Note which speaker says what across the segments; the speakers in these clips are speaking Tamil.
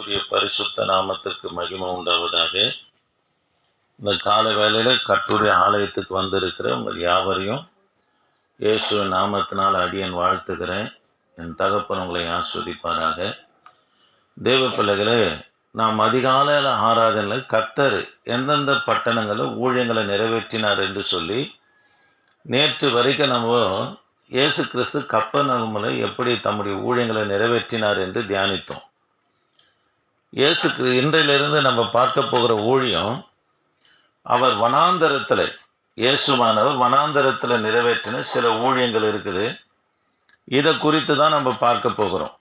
Speaker 1: உடைய பரிசுத்த நாமத்திற்கு மகிமை உண்டாவதாக இந்த கால வேலையில் கத்துடைய ஆலயத்துக்கு வந்திருக்கிற உங்கள் யாவரையும் இயேசு நாமத்தினால் அடியன் வாழ்த்துக்கிறேன் என் தகப்பன் உங்களை ஆஸ்வதிப்பாராக தேவ பிள்ளைகளே நாம் அதிகாலையில் ஆராதனில் கத்தர் எந்தெந்த பட்டணங்களை ஊழியங்களை நிறைவேற்றினார் என்று சொல்லி நேற்று வரைக்கும் நம்ம இயேசு கிறிஸ்து கப்ப நகமலை எப்படி தம்முடைய ஊழியங்களை நிறைவேற்றினார் என்று தியானித்தோம் இயேசு இன்றையிலிருந்து நம்ம பார்க்க போகிற ஊழியம் அவர் வனாந்தரத்தில் இயேசுமானவர் வனாந்தரத்தில் நிறைவேற்றின சில ஊழியங்கள் இருக்குது இதை குறித்து தான் நம்ம பார்க்க போகிறோம்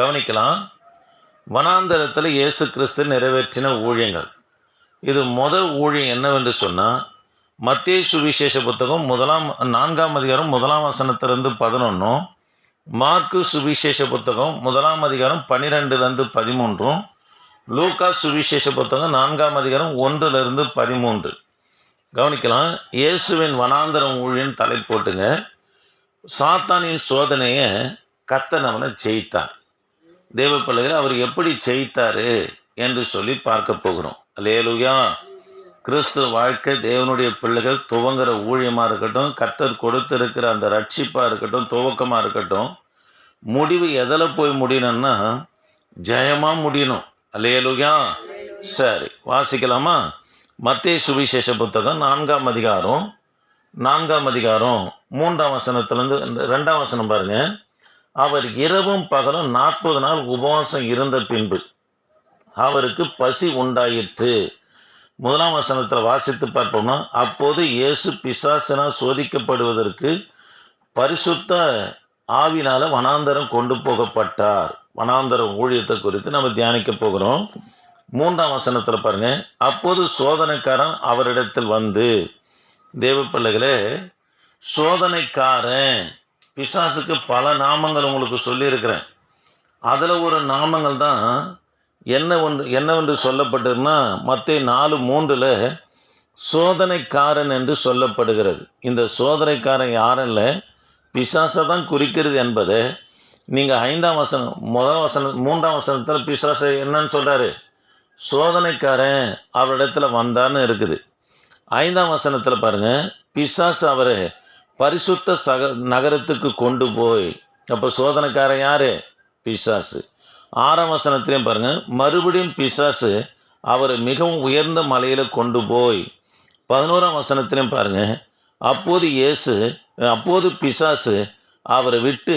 Speaker 1: கவனிக்கலாம் வனாந்தரத்தில் இயேசு கிறிஸ்து நிறைவேற்றின ஊழியங்கள் இது மொத ஊழியம் என்னவென்று சொன்னால் மத்திய சுவிசேஷ புத்தகம் முதலாம் நான்காம் அதிகாரம் முதலாம் வசனத்திலிருந்து பதினொன்றும் மார்க்கு சுவிசேஷ புத்தகம் முதலாம் அதிகாரம் பன்னிரெண்டுலேருந்து பதிமூன்றும் லூக்கா சுவிசேஷ புத்தகம் நான்காம் அதிகாரம் ஒன்றுலேருந்து பதிமூன்று கவனிக்கலாம் இயேசுவின் வனாந்தரம் ஊழியன் தலை போட்டுங்க சாத்தானின் சோதனையை கத்தனவனை அவனை ஜெயித்தார் தேவ பிள்ளைகள் அவர் எப்படி ஜெயித்தார் என்று சொல்லி பார்க்க போகிறோம் லேலுயா கிறிஸ்து வாழ்க்கை தேவனுடைய பிள்ளைகள் துவங்குற ஊழியமாக இருக்கட்டும் கத்தர் கொடுத்திருக்கிற அந்த ரட்சிப்பாக இருக்கட்டும் துவக்கமாக இருக்கட்டும் முடிவு எதில் போய் முடியணும்னா ஜெயமாக முடியணும் அலேலுயா சரி வாசிக்கலாமா மத்திய சுவிசேஷ புத்தகம் நான்காம் அதிகாரம் நான்காம் அதிகாரம் மூன்றாம் வசனத்துலேருந்து ரெண்டாம் வசனம் பாருங்கள் அவர் இரவும் பகலும் நாற்பது நாள் உபவாசம் இருந்த பின்பு அவருக்கு பசி உண்டாயிற்று முதலாம் வசனத்தில் வாசித்து பார்ப்போம்னா அப்போது இயேசு பிசாசனால் சோதிக்கப்படுவதற்கு பரிசுத்த ஆவினால் வனாந்தரம் கொண்டு போகப்பட்டார் வனாந்தரம் ஊழியத்தை குறித்து நம்ம தியானிக்க போகிறோம் மூன்றாம் வசனத்தில் பாருங்கள் அப்போது சோதனைக்காரன் அவரிடத்தில் வந்து தேவ பிள்ளைகளே சோதனைக்காரன் பிசாசுக்கு பல நாமங்கள் உங்களுக்கு சொல்லியிருக்கிறேன் அதில் ஒரு நாமங்கள் தான் என்ன ஒன்று என்னவென்று சொல்லப்பட்டதுன்னா மற்ற நாலு மூன்றில் சோதனைக்காரன் என்று சொல்லப்படுகிறது இந்த சோதனைக்காரன் யாரும் இல்லை பிசாசை தான் குறிக்கிறது என்பது நீங்கள் ஐந்தாம் வசனம் முதல் வசனம் மூன்றாம் வசனத்தில் பிசாசு என்னன்னு சொல்கிறாரு சோதனைக்காரன் அவரிடத்துல வந்தான்னு இருக்குது ஐந்தாம் வசனத்தில் பாருங்கள் பிசாசு அவரை பரிசுத்த சக நகரத்துக்கு கொண்டு போய் அப்போ சோதனைக்காரன் யார் பிசாசு ஆறாம் வசனத்துலேயும் பாருங்கள் மறுபடியும் பிசாசு அவரை மிகவும் உயர்ந்த மலையில் கொண்டு போய் பதினோராம் வசனத்துலேயும் பாருங்கள் அப்போது இயேசு அப்போது பிசாசு அவரை விட்டு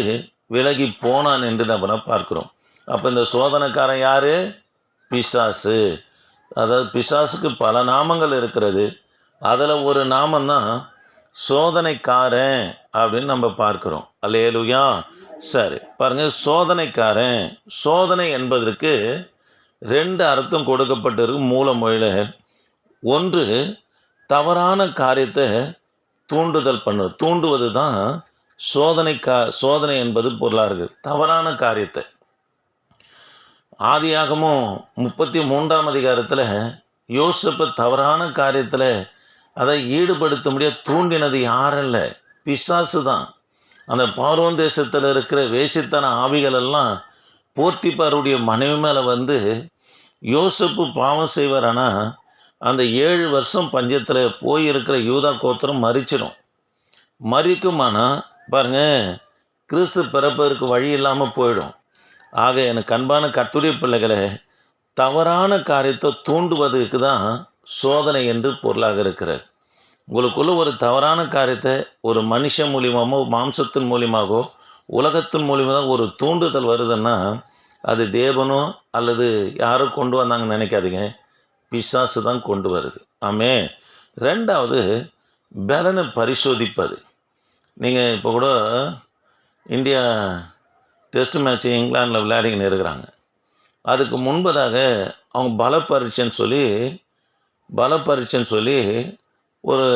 Speaker 1: விலகி போனான் என்று நம்ம பார்க்குறோம் அப்போ இந்த சோதனைக்காரன் யார் பிசாசு அதாவது பிசாசுக்கு பல நாமங்கள் இருக்கிறது அதில் ஒரு நாமந்தான் சோதனைக்காரன் அப்படின்னு நம்ம பார்க்குறோம் அல்லேலுயா சரி பாருங்கள் சோதனைக்காரன் சோதனை என்பதற்கு ரெண்டு அர்த்தம் கொடுக்கப்பட்டிருக்கு மூலமொழியில் ஒன்று தவறான காரியத்தை தூண்டுதல் பண்ணு தூண்டுவது தான் சோதனை கா சோதனை என்பது பொருளாக இருக்குது தவறான காரியத்தை ஆதியாகமும் முப்பத்தி மூன்றாம் அதிகாரத்தில் யோசிப்பு தவறான காரியத்தில் அதை ஈடுபடுத்த முடியாத தூண்டினது யாரல்ல பிசாசு தான் அந்த பார்வன் தேசத்தில் இருக்கிற வேசித்தன ஆவிகள் எல்லாம் போர்த்திப்பாருடைய மனைவி மேலே வந்து யோசிப்பு பாவம் செய்வார் ஆனால் அந்த ஏழு வருஷம் பஞ்சத்தில் போயிருக்கிற யூதா கோத்திரம் மறிச்சிடும் மறிக்குமானா பாருங்கள் கிறிஸ்து பிறப்பதற்கு வழி இல்லாமல் போயிடும் ஆக எனக்கு அன்பான கத்துடைய பிள்ளைகளை தவறான காரியத்தை தூண்டுவதற்கு தான் சோதனை என்று பொருளாக இருக்கிறது உங்களுக்குள்ள ஒரு தவறான காரியத்தை ஒரு மனுஷன் மூலியமாகவோ மாம்சத்தின் மூலியமாகவோ உலகத்தின் மூலியமாக தான் ஒரு தூண்டுதல் வருதுன்னா அது தேவனோ அல்லது யாரோ கொண்டு வந்தாங்கன்னு நினைக்காதீங்க பிசாசு தான் கொண்டு வருது ஆமே ரெண்டாவது பலனை பரிசோதிப்பது நீங்கள் இப்போ கூட இந்தியா டெஸ்ட் மேட்ச் இங்கிலாண்டில் விளையாடிங்கன்னு இருக்கிறாங்க அதுக்கு முன்பதாக அவங்க பல பரீட்சைன்னு சொல்லி பல பரீட்சைன்னு சொல்லி ஒரு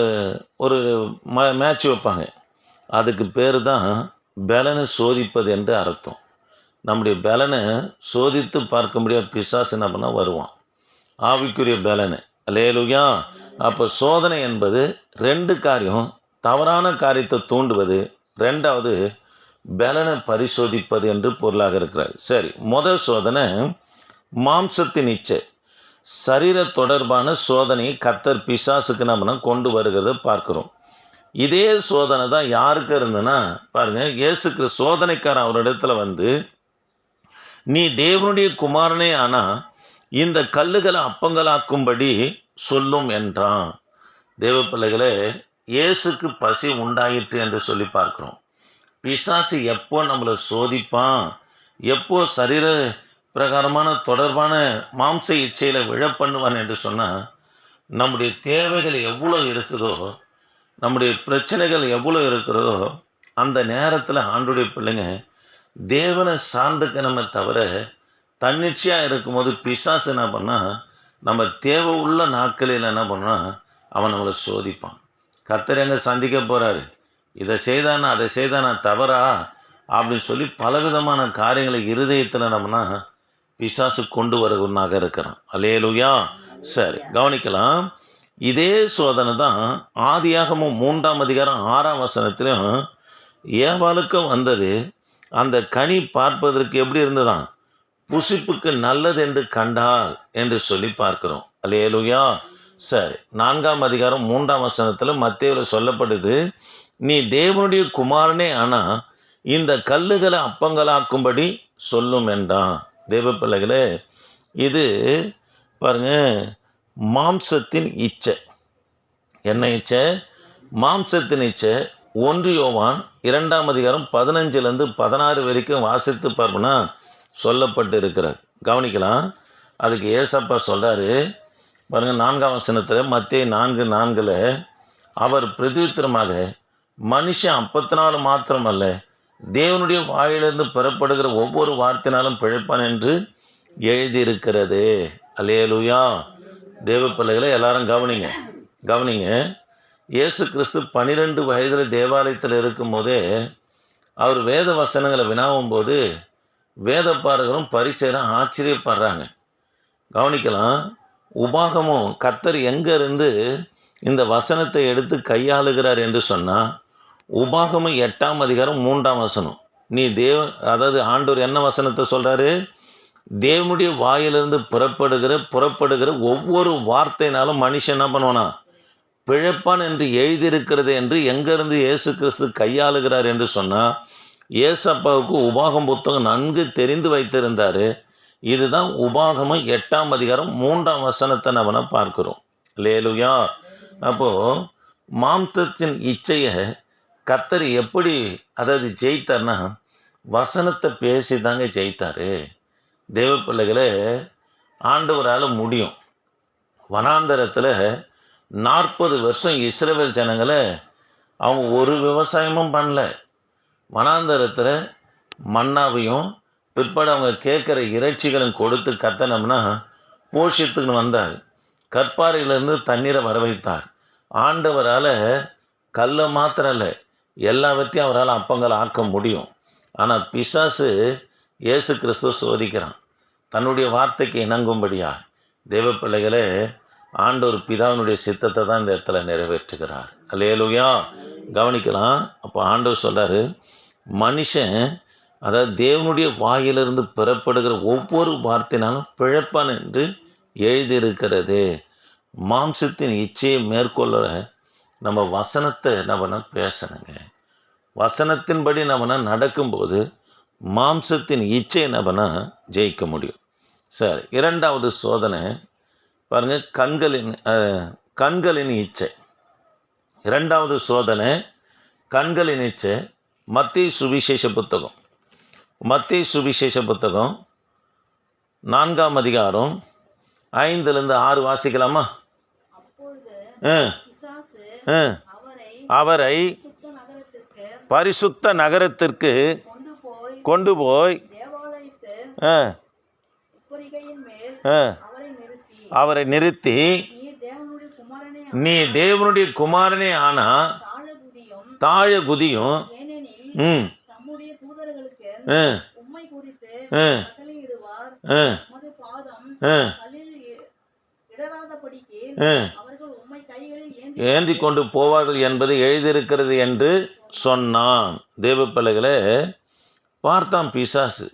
Speaker 1: ஒரு ம மேட்ச் வைப்பாங்க அதுக்கு பேர் தான் பலனை சோதிப்பது என்று அர்த்தம் நம்முடைய பலனை சோதித்து பார்க்க முடியாத பிசாசு என்ன பண்ணால் வருவான் ஆவிக்குரிய பலன் லேலுயா அப்போ சோதனை என்பது ரெண்டு காரியம் தவறான காரியத்தை தூண்டுவது ரெண்டாவது பலனை பரிசோதிப்பது என்று பொருளாக இருக்கிறார் சரி முதல் சோதனை மாம்சத்தின் இச்சை சரீர தொடர்பான சோதனையை கத்தர் பிசாசுக்கு நம்ம கொண்டு வருகிறத பார்க்குறோம் இதே சோதனை தான் யாருக்கு இருந்ததுன்னா பாருங்கள் இயேசுக்கு சோதனைக்காரன் அவரிடத்துல வந்து நீ தேவனுடைய குமாரனே ஆனால் இந்த கல்லுகளை அப்பங்களாக்கும்படி சொல்லும் என்றான் தேவ பிள்ளைகளே இயேசுக்கு பசி உண்டாயிற்று என்று சொல்லி பார்க்குறோம் பிசாசு எப்போ நம்மளை சோதிப்பான் எப்போ சரீர பிரகாரமான தொடர்பான மாம்ச இச்சையில் விழப்பண்ணுவான் என்று சொன்னால் நம்முடைய தேவைகள் எவ்வளோ இருக்குதோ நம்முடைய பிரச்சனைகள் எவ்வளோ இருக்கிறதோ அந்த நேரத்தில் ஆண்டுடைய பிள்ளைங்க தேவனை சார்ந்துக்கணுமே தவிர தன்னிச்சையாக இருக்கும்போது பிசாஸ் என்ன பண்ணால் நம்ம தேவை உள்ள நாட்களில் என்ன பண்ணால் அவன் நம்மளை சோதிப்பான் கத்தர் எங்கே சந்திக்க போகிறாரு இதை செய்தானா அதை செய்தானா தவறா அப்படின்னு சொல்லி பலவிதமான காரியங்களை இருதயத்தில் நம்மனா பிசாசு கொண்டு வருவனாக இருக்கிறான் அலேலுயா சரி கவனிக்கலாம் இதே சோதனை தான் ஆதியாகமும் மூன்றாம் அதிகாரம் ஆறாம் வசனத்திலையும் ஏவாளுக்கும் வந்தது அந்த கனி பார்ப்பதற்கு எப்படி இருந்ததான் புசிப்புக்கு நல்லது என்று கண்டால் என்று சொல்லி பார்க்கிறோம் அல்லேலுயா சரி நான்காம் அதிகாரம் மூன்றாம் வசனத்தில் மத்தியில் சொல்லப்படுது நீ தேவனுடைய குமாரனே ஆனால் இந்த கல்லுகளை அப்பங்களாக்கும்படி சொல்லும் என்றான் தேவ பிள்ளைகளே இது பாருங்க மாம்சத்தின் இச்சை என்ன இச்சை மாம்சத்தின் இச்சை ஒன்று யோவான் இரண்டாம் அதிகாரம் பதினஞ்சுலேருந்து பதினாறு வரைக்கும் வாசித்து பார்ப்போம்னா சொல்லப்பட்டு இருக்கிறது கவனிக்கலாம் அதுக்கு ஏசப்பா சொல்கிறாரு பாருங்கள் நான்காம் வசனத்தில் மத்திய நான்கு நான்கில் அவர் பிரதித்திரமாக மனுஷன் அப்பத்தினாலும் மாத்திரமல்ல தேவனுடைய வாயிலிருந்து பெறப்படுகிற ஒவ்வொரு வார்த்தையினாலும் பிழைப்பான் என்று எழுதியிருக்கிறது அலேலுயா தேவ பிள்ளைகளை எல்லாரும் கவனிங்க கவனிங்க இயேசு கிறிஸ்து பன்னிரெண்டு வயதில் தேவாலயத்தில் இருக்கும் போதே அவர் வேத வசனங்களை வினாவும் போது வேதப்பாரகரும் பரிச்சயரும் ஆச்சரியப்படுறாங்க கவனிக்கலாம் உபாகமும் கத்தர் எங்கேருந்து இந்த வசனத்தை எடுத்து கையாளுகிறார் என்று சொன்னால் உபாகமும் எட்டாம் அதிகாரம் மூன்றாம் வசனம் நீ தேவ அதாவது ஆண்டூர் என்ன வசனத்தை சொல்கிறாரு தேவனுடைய வாயிலிருந்து புறப்படுகிற புறப்படுகிற ஒவ்வொரு வார்த்தைனாலும் மனுஷன் என்ன பண்ணுவானா பிழைப்பான் என்று எழுதியிருக்கிறது என்று எங்கேருந்து இயேசு கிறிஸ்து கையாளுகிறார் என்று சொன்னால் ஏசப்பாவுக்கு உபாகம் புத்தகம் நன்கு தெரிந்து வைத்திருந்தார் இதுதான் உபாகமும் எட்டாம் அதிகாரம் மூன்றாம் வசனத்தை நம்ம பார்க்குறோம் லேலுயா அப்போது மாம்சத்தின் இச்சையை கத்தர் எப்படி அதாவது ஜெயித்தார்னா வசனத்தை பேசி தாங்க ஜெயித்தார் தெய்வ பிள்ளைகளை ஆண்டவரால் முடியும் வனாந்தரத்தில் நாற்பது வருஷம் இஸ்ரேல் ஜனங்களை அவங்க ஒரு விவசாயமும் பண்ணல வனாந்தரத்தில் மன்னாவையும் பிற்பாடு அவங்க கேட்குற இறைச்சிகளும் கொடுத்து கத்தனம்னா போஷித்துக்குன்னு வந்தார் கற்பாறையிலேருந்து தண்ணீரை வர வைத்தார் ஆண்டவரால் கல்லை மாத்திரம் இல்லை எல்லாவற்றையும் அவரால் அப்பங்களை ஆக்க முடியும் ஆனால் பிசாசு இயேசு கிறிஸ்துவ சோதிக்கிறான் தன்னுடைய வார்த்தைக்கு இணங்கும்படியா தேவ பிள்ளைகளே பிதாவினுடைய சித்தத்தை தான் இந்த இடத்துல நிறைவேற்றுகிறார் அல்லேலுயா கவனிக்கலாம் அப்போ ஆண்டவர் சொல்கிறாரு மனுஷன் அதாவது தேவனுடைய வாயிலிருந்து பெறப்படுகிற ஒவ்வொரு வார்த்தையினாலும் பிழைப்பான் என்று எழுதியிருக்கிறது மாம்சத்தின் இச்சையை மேற்கொள்ள நம்ம வசனத்தை நம்மனா பேசணுங்க வசனத்தின்படி நம்மனா நடக்கும்போது மாம்சத்தின் இச்சையை நம்மனா ஜெயிக்க முடியும் சார் இரண்டாவது சோதனை பாருங்கள் கண்களின் கண்களின் இச்சை இரண்டாவது சோதனை கண்களின் இச்சை மத்தி சுவிசேஷ புத்தகம் மத்தி சுவிசேஷ புத்தகம் நான்காம் அதிகாரம் ஐந்துலேருந்து ஆறு வாசிக்கலாமா அவரை பரிசுத்த நகரத்திற்கு கொண்டு போய் அவரை நிறுத்தி நீ தேவனுடைய குமாரனே ஆனால் தாழ குதியும் தம்முடைய ஏந்தி கொண்டு போவார்கள் என்பது எழுதியிருக்கிறது என்று சொன்னான் தேவப்பலகளை பார்த்தான் பிசாசு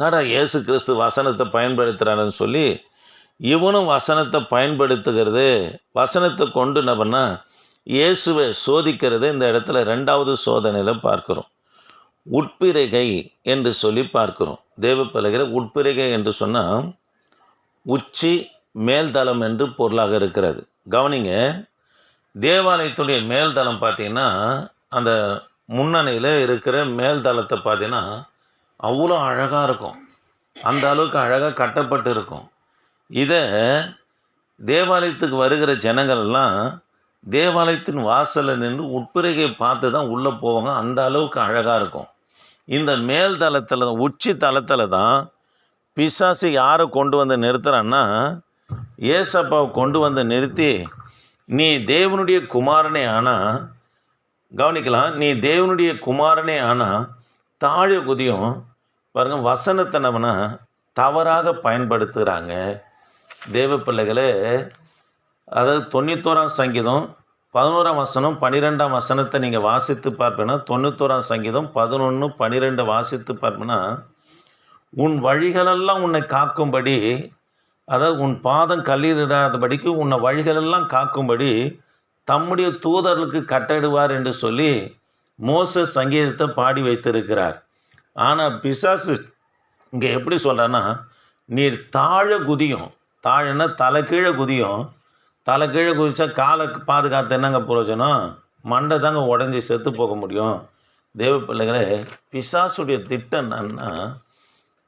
Speaker 1: நடா இயேசு கிறிஸ்து வசனத்தை பயன்படுத்துகிறான்னு சொல்லி இவனும் வசனத்தை பயன்படுத்துகிறது வசனத்தை கொண்டு என்ன இயேசுவை சோதிக்கிறத இந்த இடத்துல ரெண்டாவது சோதனையில் பார்க்குறோம் உட்பிரகை என்று சொல்லி பார்க்குறோம் தேவப்பலகையில் உட்பிறகை என்று சொன்னால் உச்சி மேல்தளம் என்று பொருளாக இருக்கிறது கவனிங்க தேவாலயத்துடைய மேல்தளம் பார்த்திங்கன்னா அந்த முன்னணியில் இருக்கிற மேல்தளத்தை பார்த்தீங்கன்னா அவ்வளோ அழகாக இருக்கும் அந்த அளவுக்கு அழகாக கட்டப்பட்டு இருக்கும் இதை தேவாலயத்துக்கு வருகிற ஜனங்கள்லாம் தேவாலயத்தின் வாசலில் நின்று உட்பிறகை பார்த்து தான் உள்ளே போவாங்க அந்த அளவுக்கு அழகாக இருக்கும் இந்த மேல் தளத்தில் தான் உச்சி தளத்தில் தான் பிசாசு யாரை கொண்டு வந்து நிறுத்துறான்னா ஏசப்பாவை கொண்டு வந்து நிறுத்தி நீ தேவனுடைய குமாரனே ஆனால் கவனிக்கலாம் நீ தேவனுடைய குமாரனே ஆனால் தாழ குதியும் பாருங்கள் வசனத்தனவனை தவறாக பயன்படுத்துகிறாங்க தேவ பிள்ளைகளை அதாவது தொண்ணூத்தோராம் சங்கீதம் பதினோராம் வசனம் பன்னிரெண்டாம் வசனத்தை நீங்கள் வாசித்து பார்ப்பேன்னா தொண்ணூத்தோராம் சங்கீதம் பதினொன்று பன்னிரெண்டு வாசித்து பார்ப்பேன்னா உன் வழிகளெல்லாம் உன்னை காக்கும்படி அதாவது உன் பாதம் கல்லீரிடாதபடிக்கு உன்னை வழிகளெல்லாம் காக்கும்படி தம்முடைய தூதர்களுக்கு கட்டிடுவார் என்று சொல்லி மோச சங்கீதத்தை பாடி வைத்திருக்கிறார் ஆனால் பிசாசு இங்கே எப்படி சொல்கிறேன்னா நீர் தாழ குதியும் தாழன்னா தலை கீழே குதியும் தலை கீழே குதிச்சா காலை பாதுகாத்து என்னங்க பிரயோஜனம் மண்டை தாங்க உடஞ்சி செத்து போக முடியும் தேவ பிள்ளைகளே பிசாசுடைய திட்டம் என்னன்னா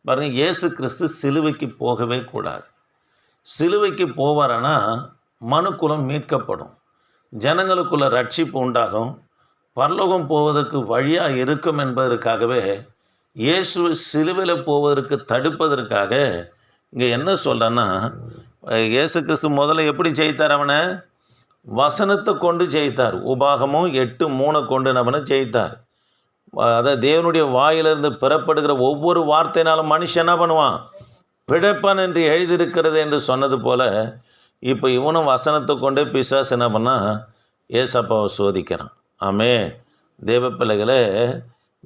Speaker 1: பாருங்கள் இயேசு கிறிஸ்து சிலுவைக்கு போகவே கூடாது சிலுவைக்கு போவாரன்னா மனுக்குலம் மீட்கப்படும் ஜனங்களுக்குள்ள ரட்சிப்பு உண்டாகும் பரலோகம் போவதற்கு வழியாக இருக்கும் என்பதற்காகவே இயேசு சிலுவையில் போவதற்கு தடுப்பதற்காக இங்கே என்ன சொல்கிறேன்னா இயேசு கிறிஸ்து முதல்ல எப்படி ஜெயித்தார் அவனை வசனத்தை கொண்டு ஜெயித்தார் உபாகமும் எட்டு மூணை கொண்டு நம்மனை ஜெயித்தார் அதாவது தேவனுடைய வாயிலிருந்து பெறப்படுகிற ஒவ்வொரு வார்த்தைனாலும் மனுஷன் என்ன பண்ணுவான் பிழைப்பான் என்று எழுதியிருக்கிறது என்று சொன்னது போல் இப்போ இவனும் வசனத்தை கொண்டு பிசாஸ் என்ன பண்ணால் ஏசப்பாவை சோதிக்கிறான் ஆமே தேவ பிள்ளைகளை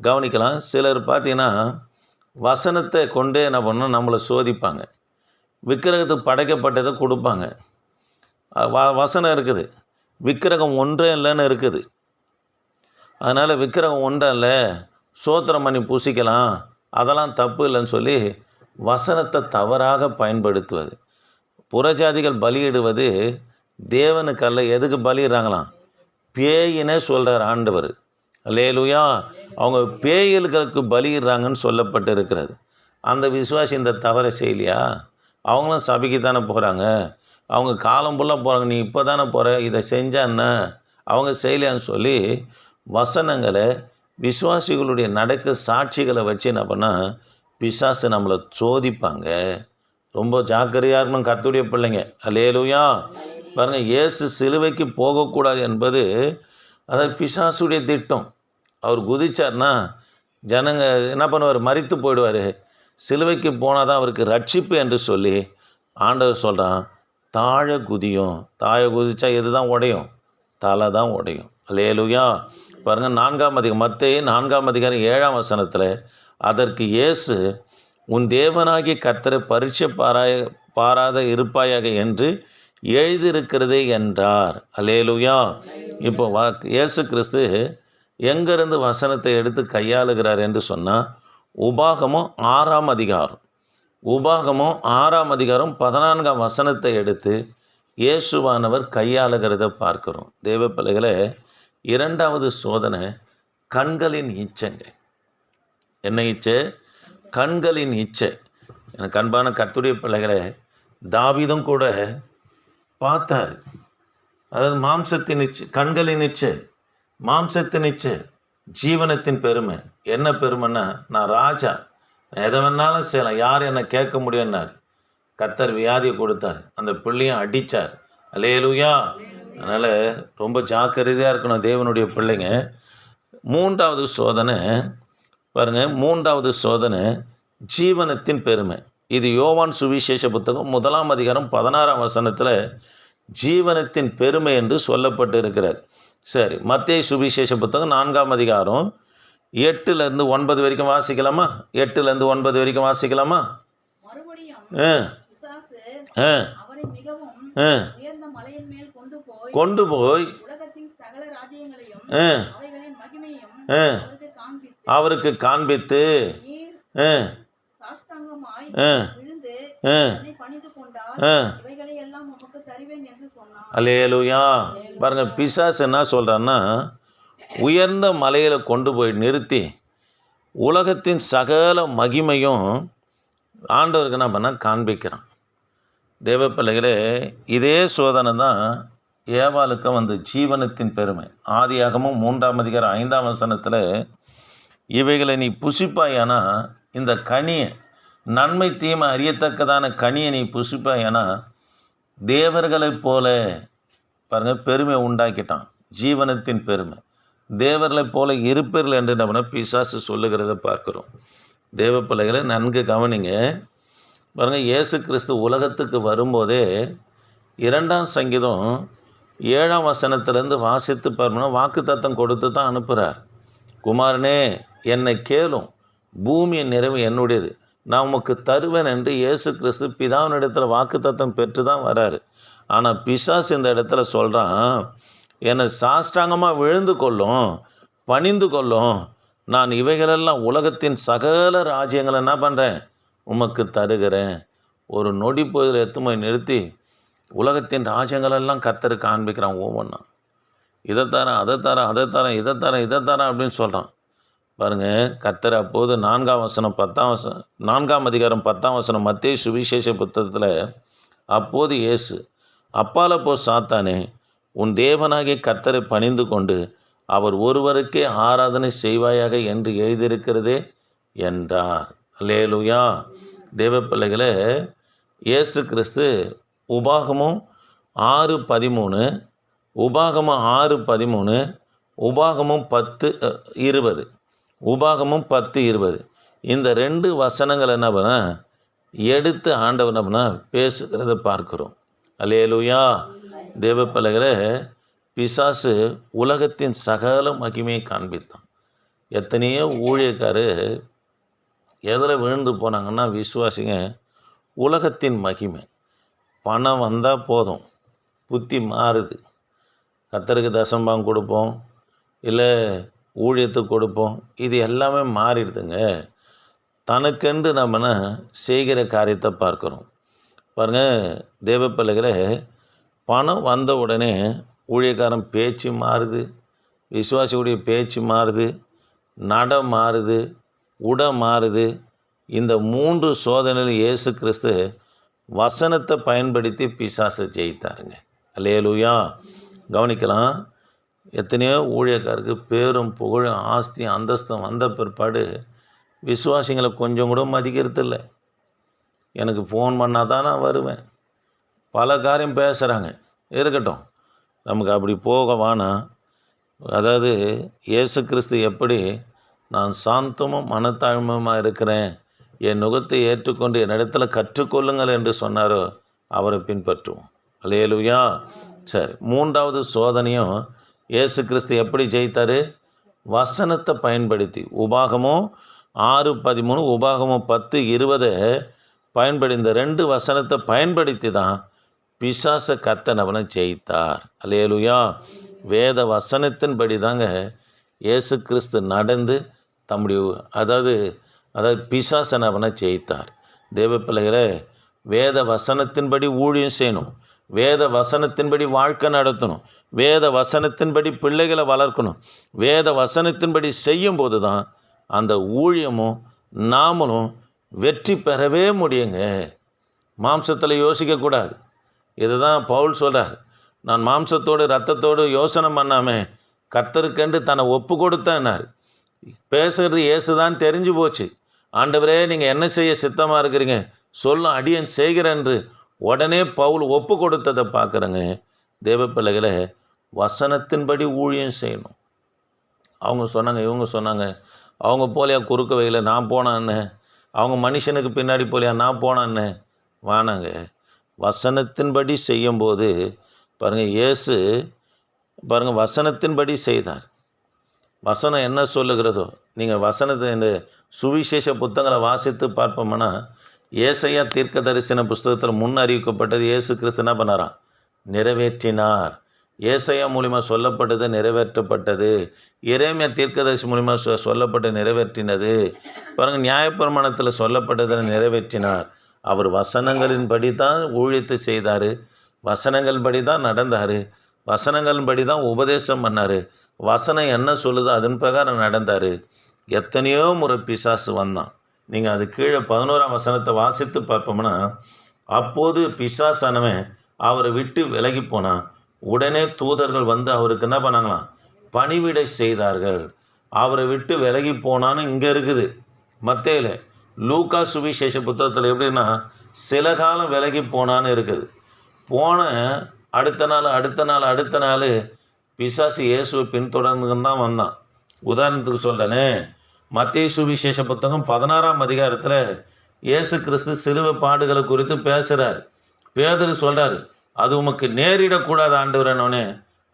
Speaker 1: கவனிக்கலாம் சிலர் பார்த்தீங்கன்னா வசனத்தை கொண்டு என்ன பண்ணால் நம்மளை சோதிப்பாங்க விக்கிரகத்துக்கு படைக்கப்பட்டதை கொடுப்பாங்க வ வசனம் இருக்குது விக்கிரகம் ஒன்றே இல்லைன்னு இருக்குது அதனால் விக்கிரகம் ஒன்றும் இல்லை சோத்திரம் பண்ணி பூசிக்கலாம் அதெல்லாம் தப்பு இல்லைன்னு சொல்லி வசனத்தை தவறாக பயன்படுத்துவது புறஜாதிகள் பலியிடுவது தேவனுக்கல்ல எதுக்கு பலியிடுறாங்களாம் பேயினே சொல்கிறார் ஆண்டவர் லேலுயா அவங்க பேயல்களுக்கு பலியிடுறாங்கன்னு சொல்லப்பட்டு இருக்கிறது அந்த விசுவாசி இந்த தவறை செய்யலையா அவங்களும் சபைக்கு தானே போகிறாங்க அவங்க காலம் ஃபுல்லாக போகிறாங்க நீ இப்போ தானே போகிற இதை செஞ்சான்னா அவங்க செய்யலையான்னு சொல்லி வசனங்களை விசுவாசிகளுடைய நடக்க சாட்சிகளை வச்சு என்ன பண்ணால் பிசாசு நம்மளை சோதிப்பாங்க ரொம்ப ஜாக்கிரதையாக இருக்கணும் கத்துடைய பிள்ளைங்க அலேலுயா பாருங்கள் இயேசு சிலுவைக்கு போகக்கூடாது என்பது அதாவது பிசாசுடைய திட்டம் அவர் குதிச்சார்னா ஜனங்க என்ன பண்ணுவார் மறித்து போயிடுவார் சிலுவைக்கு போனால் தான் அவருக்கு ரட்சிப்பு என்று சொல்லி ஆண்டவர் சொல்கிறான் தாழ குதியும் தாழ குதிச்சா எது தான் உடையும் தலை தான் உடையும் அலேலுயா பாருங்கள் நான்காம் அதிகம் மத்திய நான்காம் அதிகாரம் ஏழாம் வசனத்தில் அதற்கு இயேசு உன் தேவனாகிய கத்தரை பரிட்சை பாராய பாராத இருப்பாயாக என்று எழுதியிருக்கிறதே என்றார் அலேலுயா இப்போ வா இயேசு கிறிஸ்து எங்கேருந்து வசனத்தை எடுத்து கையாளுகிறார் என்று சொன்னால் உபாகமோ ஆறாம் அதிகாரம் உபாகமோ ஆறாம் அதிகாரம் பதினான்காம் வசனத்தை எடுத்து இயேசுவானவர் கையாளுகிறத பார்க்குறோம் தேவ பிள்ளைகளே இரண்டாவது சோதனை கண்களின் இச்சைங்க என்ன இச்சை கண்களின் இச்சை எனக்கு அன்பான கத்துடைய பிள்ளைகளை தாவிதம் கூட பார்த்தார் அதாவது மாம்சத்தின் இச்சை கண்களின் இச்சை மாம்சத்தின் இச்சை ஜீவனத்தின் பெருமை என்ன பெருமைன்னா நான் ராஜா எதை வேணாலும் செய்யலாம் யார் என்னை கேட்க முடியும்னார் கத்தர் வியாதியை கொடுத்தார் அந்த பிள்ளையும் அடித்தார் அலேலுயா அதனால் ரொம்ப ஜாக்கிரதையாக இருக்கணும் தேவனுடைய பிள்ளைங்க மூன்றாவது சோதனை பாருங்கள் மூன்றாவது சோதனை ஜீவனத்தின் பெருமை இது யோவான் சுவிசேஷ புத்தகம் முதலாம் அதிகாரம் பதினாறாம் வசனத்தில் ஜீவனத்தின் பெருமை என்று சொல்லப்பட்டு இருக்கிறார் சரி மத்திய சுவிசேஷ புத்தகம் நான்காம் அதிகாரம் எட்டுலேருந்து ஒன்பது வரைக்கும் வாசிக்கலாமா எட்டுலேருந்து ஒன்பது வரைக்கும் வாசிக்கலாமா கொண்டு போய் அவருக்கு காண்பித்து ஆ அலையலுயா பாருங்க பிசாஸ் என்ன சொல்கிறான்னா உயர்ந்த மலையில் கொண்டு போய் நிறுத்தி உலகத்தின் சகல மகிமையும் ஆண்டவருக்கு என்ன பண்ணால் காண்பிக்கிறான் தேவ பிள்ளைகளே இதே சோதனை தான் ஏவாளுக்கு வந்து ஜீவனத்தின் பெருமை ஆதியாகமும் மூன்றாம் அதிகாரம் ஐந்தாம் வசனத்தில் இவைகளை நீ புசிப்பாயானா இந்த கனியை நன்மை தீமை அறியத்தக்கதான கனியை நீ புசிப்ப ஏன்னா தேவர்களைப் போல பாருங்கள் பெருமை உண்டாக்கிட்டான் ஜீவனத்தின் பெருமை தேவர்களைப் போல இருப்பீர்கள் என்று நம்ம பிசாசு சொல்லுகிறத பார்க்குறோம் தேவ பிள்ளைகளை நன்கு கவனிங்க பாருங்கள் இயேசு கிறிஸ்து உலகத்துக்கு வரும்போதே இரண்டாம் சங்கீதம் ஏழாம் வசனத்திலேருந்து வாசித்து பாருன்னா வாக்கு தத்தம் கொடுத்து தான் அனுப்புகிறார் குமாரனே என்னை கேளும் பூமியின் நிறைவு என்னுடையது நான் உமக்கு தருவேன் என்று இயேசு கிறிஸ்து பிதாவினிடத்தில் வாக்குத்தத்தம் பெற்று தான் வராரு ஆனால் பிசாஸ் இந்த இடத்துல சொல்கிறான் என்னை சாஷ்டாங்கமாக விழுந்து கொள்ளும் பணிந்து கொள்ளும் நான் இவைகளெல்லாம் உலகத்தின் சகல ராஜ்யங்களை என்ன பண்ணுறேன் உமக்கு தருகிறேன் ஒரு நொடி போதில் எத்துமை நிறுத்தி உலகத்தின் ராஜ்யங்களெல்லாம் கத்தருக்கு காண்பிக்கிறான் ஒவ்வொன்றா இதை தரேன் அதை தரேன் அதை தரேன் இதை தரேன் இதை தரேன் அப்படின்னு சொல்கிறான் பாருங்கள் கர்த்தர் அப்போது நான்காம் வசனம் பத்தாம் வசனம் நான்காம் அதிகாரம் பத்தாம் வசனம் மத்திய சுவிசேஷ புத்தகத்தில் அப்போது இயேசு அப்பால போ சாத்தானே உன் தேவனாகிய கர்த்தரை பணிந்து கொண்டு அவர் ஒருவருக்கே ஆராதனை செய்வாயாக என்று எழுதியிருக்கிறதே என்றார் லேலுயா தேவ பிள்ளைகளே இயேசு கிறிஸ்து உபாகமும் ஆறு பதிமூணு உபாகமும் ஆறு பதிமூணு உபாகமும் பத்து இருபது உபாகமும் பத்து இருபது இந்த ரெண்டு வசனங்கள் என்ன பண்ண எடுத்து ஆண்டவன் என்ன பண்ண பேசுகிறத பார்க்குறோம் அலேலுயா தேவ பலகரை பிசாசு உலகத்தின் சகல மகிமையை காண்பித்தான் எத்தனையோ ஊழியக்கார் எதில் விழுந்து போனாங்கன்னா விசுவாசிங்க உலகத்தின் மகிமை பணம் வந்தால் போதும் புத்தி மாறுது கத்தருக்கு தசம்பாங்க கொடுப்போம் இல்லை ஊழியத்துக்கு கொடுப்போம் இது எல்லாமே மாறிடுதுங்க தனக்கென்று நம்ம செய்கிற காரியத்தை பார்க்குறோம் பாருங்கள் தேவப்பள்ளிகளை பணம் வந்த உடனே ஊழியக்காரன் பேச்சு மாறுது விசுவாசியுடைய பேச்சு மாறுது நட மாறுது உட மாறுது இந்த மூன்று சோதனையில் இயேசு கிறிஸ்து வசனத்தை பயன்படுத்தி பிசாசை ஜெயித்தாருங்க அல்லேலூயா கவனிக்கலாம் எத்தனையோ ஊழியக்காருக்கு பேரும் புகழும் ஆஸ்தி அந்தஸ்தும் வந்த பிற்பாடு விசுவாசிங்களை கொஞ்சம் கூட மதிக்கிறதில்ல எனக்கு ஃபோன் பண்ணால் தான் நான் வருவேன் பல காரியம் பேசுகிறாங்க இருக்கட்டும் நமக்கு அப்படி போக வேணாம் அதாவது இயேசு கிறிஸ்து எப்படி நான் சாந்தமும் மனத்தாழ்மையுமாக இருக்கிறேன் என் நுகத்தை ஏற்றுக்கொண்டு இடத்துல கற்றுக்கொள்ளுங்கள் என்று சொன்னாரோ அவரை பின்பற்றுவோம் அலையலுயா சரி மூன்றாவது சோதனையும் இயேசு கிறிஸ்து எப்படி ஜெயித்தார் வசனத்தை பயன்படுத்தி உபாகமும் ஆறு பதிமூணு உபாகமும் பத்து இருபதை பயன்படுத்த இந்த ரெண்டு வசனத்தை பயன்படுத்தி தான் பிசாச கத்தனவனை ஜெயித்தார் அலையலுயா வேத வசனத்தின்படி தாங்க இயேசு கிறிஸ்து நடந்து தம்முடைய அதாவது அதாவது பிசாசனவனை ஜெயித்தார் தேவ பிள்ளைகளை வேத வசனத்தின்படி ஊழியம் செய்யணும் வேத வசனத்தின்படி வாழ்க்கை நடத்தணும் வேத வசனத்தின்படி பிள்ளைகளை வளர்க்கணும் வேத வசனத்தின்படி செய்யும்போது தான் அந்த ஊழியமும் நாமளும் வெற்றி பெறவே முடியுங்க மாம்சத்தில் யோசிக்கக்கூடாது இதுதான் பவுல் சொல்கிறார் நான் மாம்சத்தோடு ரத்தத்தோடு யோசனை பண்ணாமே கத்தருக்கென்று தன்னை ஒப்பு கொடுத்தார் பேசுகிறது ஏசுதான் தெரிஞ்சு போச்சு ஆண்டவரே நீங்கள் என்ன செய்ய சித்தமாக இருக்கிறீங்க சொல்லும் அடியன் செய்கிறேன் உடனே பவுல் ஒப்பு கொடுத்ததை பார்க்குறேங்க தேவப்பிள்ளைகளை வசனத்தின்படி ஊழியம் செய்யணும் அவங்க சொன்னாங்க இவங்க சொன்னாங்க அவங்க போலியா குறுக்க வகையில் நான் போனான்னு அவங்க மனுஷனுக்கு பின்னாடி போலியா நான் போனான்னு வானாங்க வசனத்தின்படி செய்யும்போது பாருங்கள் இயேசு பாருங்கள் வசனத்தின்படி செய்தார் வசனம் என்ன சொல்லுகிறதோ நீங்கள் வசனத்தை இந்த சுவிசேஷ புத்தகங்களை வாசித்து பார்ப்போம்னா ஏசையா தீர்க்க தரிசன புஸ்தகத்தில் முன் அறிவிக்கப்பட்டது இயேசு கிறிஸ்து என்ன பண்ணாராம் நிறைவேற்றினார் ஏசையா மூலிமா சொல்லப்பட்டது நிறைவேற்றப்பட்டது இறைமையா தீர்க்கதரிசி மூலிமா சொ சொல்லப்பட்டு நிறைவேற்றினது பாருங்கள் நியாயப்பிரமாணத்தில் சொல்லப்பட்டதை நிறைவேற்றினார் அவர் வசனங்களின்படி தான் ஊழித்து செய்தார் வசனங்கள் படி தான் நடந்தார் வசனங்களின் படி தான் உபதேசம் பண்ணார் வசனம் என்ன சொல்லுதோ அதன் பிரகாரம் நடந்தார் எத்தனையோ முறை பிசாசு வந்தான் நீங்கள் அது கீழே பதினோராம் வசனத்தை வாசித்து பார்ப்போம்னா அப்போது பிசாசானவன் அவரை விட்டு விலகி போனான் உடனே தூதர்கள் வந்து அவருக்கு என்ன பண்ணாங்களாம் பணிவிடை செய்தார்கள் அவரை விட்டு விலகி போனான்னு இங்கே இருக்குது மத்தையில் லூக்கா சுவிசேஷ புத்தகத்தில் எப்படின்னா சில காலம் விலகி போனான்னு இருக்குது போன அடுத்த நாள் அடுத்த நாள் அடுத்த நாள் பிசாசு இயேசுவை பின்தொடர்ந்து தான் வந்தான் உதாரணத்துக்கு சொல்கிறேனே மத்திய சுவிசேஷ புத்தகம் பதினாறாம் அதிகாரத்தில் இயேசு கிறிஸ்து சிலுவை பாடுகளை குறித்து பேசுகிறார் பேதர் சொல்கிறார் அது உமக்கு நேரிடக்கூடாது ஆண்டவரனோடனே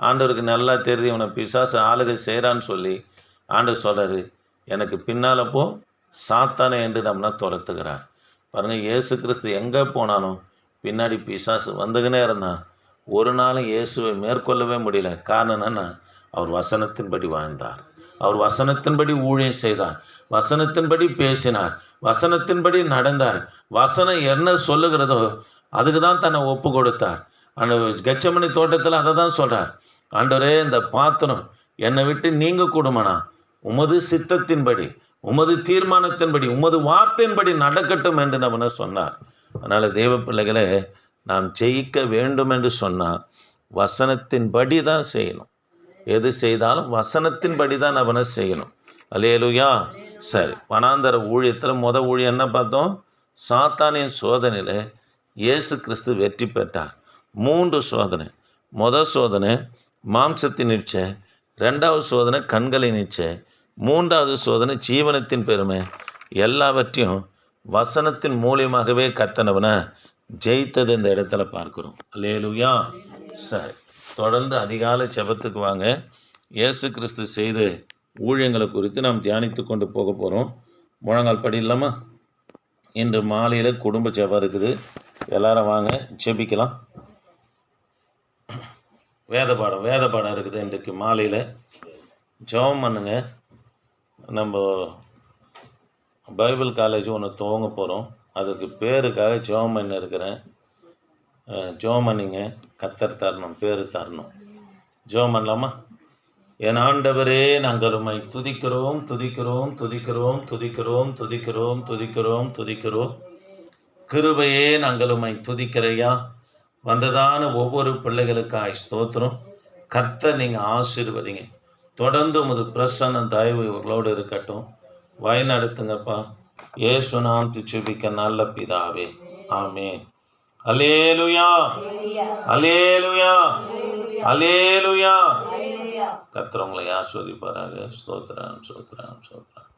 Speaker 1: ஆண்டவருக்கு நல்லா தெரியுது உனக்கு பிசாசு ஆளுகை செய்கிறான்னு சொல்லி ஆண்டவர் சொல்கிறார் எனக்கு பின்னால் போ சாத்தானே என்று நம்மளா துரத்துக்கிறார் பாருங்கள் இயேசு கிறிஸ்து எங்கே போனாலும் பின்னாடி பிசாசு வந்துக்கினே இருந்தான் ஒரு நாளும் இயேசுவை மேற்கொள்ளவே முடியல காரணம் என்னென்னா அவர் வசனத்தின்படி வாழ்ந்தார் அவர் வசனத்தின்படி ஊழியம் செய்தார் வசனத்தின்படி பேசினார் வசனத்தின்படி நடந்தார் வசனம் என்ன சொல்லுகிறதோ அதுக்கு தான் தன்னை ஒப்பு கொடுத்தார் அந்த கச்சமணி தோட்டத்தில் அதை தான் சொல்கிறார் ஆண்டவரே இந்த பாத்திரம் என்னை விட்டு நீங்கள் கூடுமானா உமது சித்தத்தின்படி உமது தீர்மானத்தின்படி உமது வார்த்தையின்படி நடக்கட்டும் என்று நம்ம சொன்னார் அதனால் தெய்வ பிள்ளைகளை நாம் ஜெயிக்க வேண்டும் என்று சொன்னால் வசனத்தின்படி தான் செய்யணும் எது செய்தாலும் வசனத்தின்படி தான் அவனை செய்யணும் அலையலுயா சரி வனாந்தர ஊழியத்தில் மொதல் ஊழியம் என்ன பார்த்தோம் சாத்தானின் சோதனையில் இயேசு கிறிஸ்து வெற்றி பெற்றார் மூன்று சோதனை மொத சோதனை மாம்சத்தின் இச்சை ரெண்டாவது சோதனை கண்களின் இச்சை மூன்றாவது சோதனை ஜீவனத்தின் பெருமை எல்லாவற்றையும் வசனத்தின் மூலியமாகவே கத்தனவனை ஜெயித்தது இந்த இடத்துல பார்க்குறோம் லேலுயா சரி தொடர்ந்து அதிகாலை செபத்துக்கு வாங்க இயேசு கிறிஸ்து செய்த ஊழியங்களை குறித்து நாம் தியானித்து கொண்டு போக போகிறோம் முழங்கால் படி இல்லாமா இன்று மாலையில் குடும்ப ஜெபம் இருக்குது எல்லாரும் வாங்க ஜெபிக்கலாம் வேத பாடம் வேத பாடம் இருக்குது இன்றைக்கு மாலையில் ஜெபம் பண்ணுங்க நம்ம பைபிள் காலேஜ் ஒன்று துவங்க போகிறோம் அதுக்கு பேருக்காக ஜெபம் பண்ணி இருக்கிறேன் ஜோமனிங்க கத்தர் தரணும் பேர் தரணும் ஜோமன்லாமா என் ஆண்டவரே நாங்கள் துதிக்கிறோம் துதிக்கிறோம் துதிக்கிறோம் துதிக்கிறோம் துதிக்கிறோம் துதிக்கிறோம் துதிக்கிறோம் கிருபையே நாங்கள் உம்மை துதிக்கிறையா வந்ததான ஒவ்வொரு பிள்ளைகளுக்காய் ஸ்தோத்திரம் கத்த நீங்கள் ஆசீர்வதிங்க தொடர்ந்து உமது பிரசன்ன தயவு இவர்களோடு இருக்கட்டும் வயநடத்துங்கப்பா ஏசுநாம் திச்சுபிக்க நல்ல பிதாவே ஆமே அலேலுயா அலேலுயா அலேலுயா கத்துறவங்களை ஆஸ்வதிப்பாராக ஸ்தோத்ராம் ஸ்தோத்ராம் ஸ்தோத்ராம்